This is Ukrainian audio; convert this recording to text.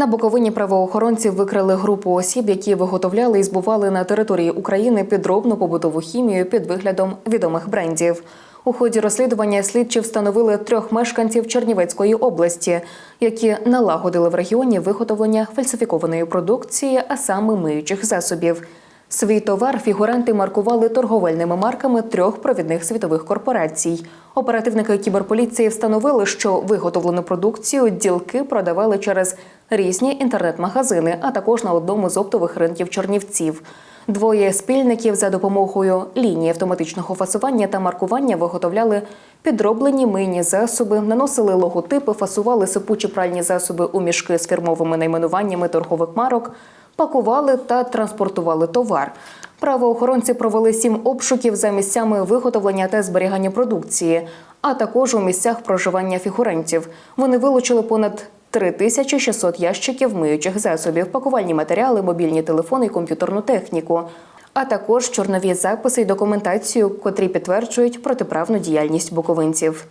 На Буковині правоохоронці викрили групу осіб, які виготовляли і збували на території України підробну побутову хімію під виглядом відомих брендів. У ході розслідування слідчі встановили трьох мешканців Чернівецької області, які налагодили в регіоні виготовлення фальсифікованої продукції, а саме миючих засобів. Свій товар фігуранти маркували торговельними марками трьох провідних світових корпорацій. Оперативники кіберполіції встановили, що виготовлену продукцію ділки продавали через різні інтернет-магазини, а також на одному з оптових ринків Чернівців. Двоє спільників за допомогою лінії автоматичного фасування та маркування виготовляли підроблені мийні засоби, наносили логотипи, фасували сипучі пральні засоби у мішки з фірмовими найменуваннями торгових марок, пакували та транспортували товар. Правоохоронці провели сім обшуків за місцями виготовлення та зберігання продукції, а також у місцях проживання фігурантів. Вони вилучили понад 3600 ящиків миючих засобів, пакувальні матеріали, мобільні телефони і комп'ютерну техніку. А також чорнові записи й документацію, котрі підтверджують протиправну діяльність буковинців.